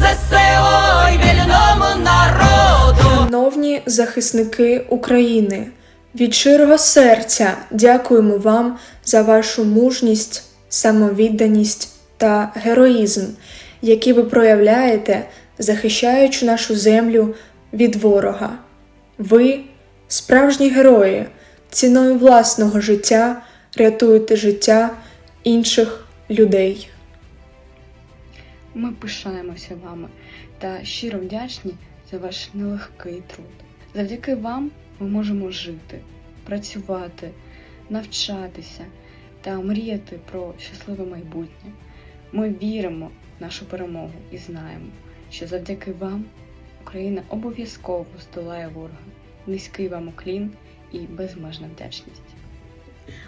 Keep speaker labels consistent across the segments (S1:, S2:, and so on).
S1: ЗСО й вільному народу.
S2: Шановні захисники України, від щирого серця дякуємо вам за вашу мужність, самовідданість та героїзм, які ви проявляєте, захищаючи нашу землю від ворога. Ви справжні герої, ціною власного життя рятуєте життя інших людей.
S3: Ми пишаємося вами та щиро вдячні за ваш нелегкий труд. Завдяки вам ми можемо жити, працювати, навчатися та мріяти про щасливе майбутнє. Ми віримо в нашу перемогу і знаємо, що завдяки вам Україна обов'язково здолає ворога. Низький вам уклін і безмежна вдячність.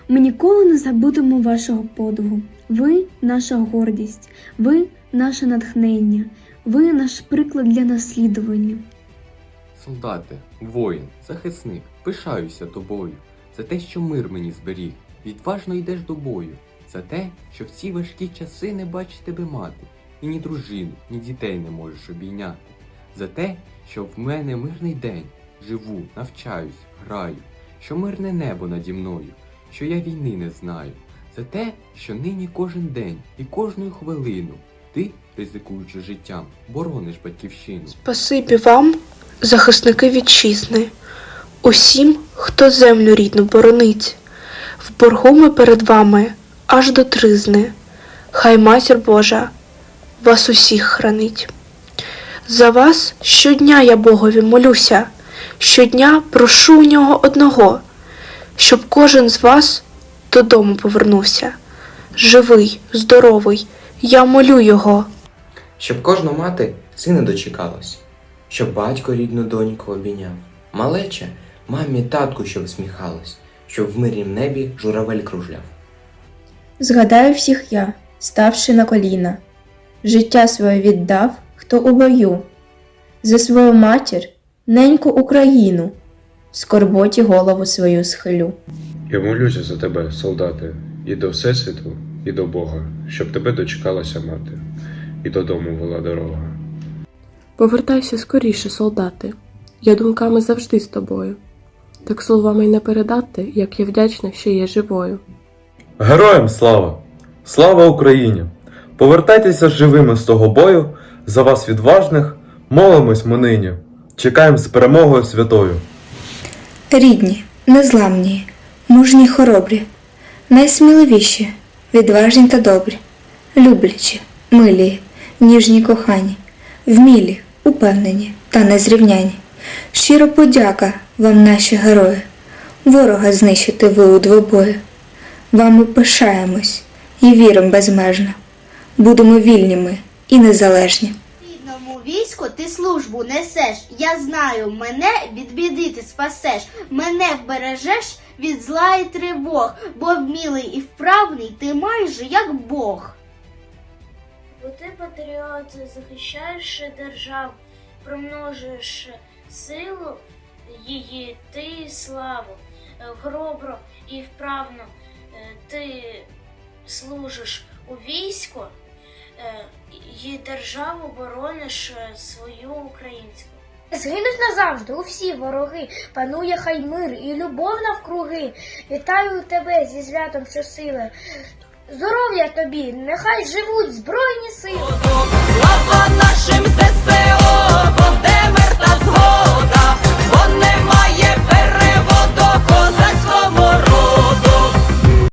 S4: Ми ніколи не забудемо вашого подвигу. Ви наша гордість, ви наше натхнення, ви наш приклад для наслідування.
S5: Солдати, воїн, захисник, пишаюся тобою, за те, що мир мені зберіг, відважно йдеш до бою, за те, що в ці важкі часи не бачить тебе мати, і ні дружину, ні дітей не можеш обійняти, за те, що в мене мирний день, живу, навчаюсь, граю, що мирне небо наді мною, що я війни не знаю, за те, що нині кожен день і кожну хвилину ти, ризикуючи життям, борониш батьківщину.
S2: Спасибі вам, захисники вітчизни, усім, хто землю рідну боронить. В боргу ми перед вами аж до тризни. Хай матір Божа вас усіх хранить. За вас щодня я Богові молюся, щодня прошу у нього одного, щоб кожен з вас додому повернувся. Живий, здоровий, я молю його.
S6: Щоб кожна мати сина дочекалась, щоб батько рідну доньку обійняв, малече мамі татку, що всміхалась, щоб в мирнім небі журавель кружляв.
S7: Згадаю всіх я, ставши на коліна, життя своє віддав, хто у бою, за свою матір, неньку Україну, в скорботі голову свою схилю.
S8: Я молюся за тебе, солдати, і до Всесвіту, і до Бога, щоб тебе дочекалася мати, і додому була дорога.
S9: Повертайся скоріше, солдати. Я думками завжди з тобою. Так словами й не передати, як я вдячна, що є живою.
S10: Героям слава! Слава Україні! Повертайтеся живими з того бою, за вас відважних, молимось ми нині. Чекаємо з перемогою святою.
S7: Рідні, незламні, мужні хоробрі, найсміливіші, відважні та добрі, люблячі, милі, ніжні кохані, вмілі, упевнені та незрівняні. Щиро подяка вам, наші герої, ворога знищити ви у двобої. Вами пишаємось і віримо безмежно. Будемо вільні ми і незалежні.
S11: Війську ти службу несеш. Я знаю, мене від біди ти спасеш, мене вбережеш від зла і тривог, бо вмілий і вправний ти майже як Бог.
S12: Бо ти патріот, захищаєш державу, примножуєш силу її, ти славу, хоробро і вправно е, ти служиш у війську Е, і державу борониш е, свою українську.
S4: Згинуть назавжди усі вороги, панує хай мир і любов навкруги. Вітаю тебе зі святом щосили. Здоров'я тобі, нехай живуть збройні сили. Слава нашим ЗСУ!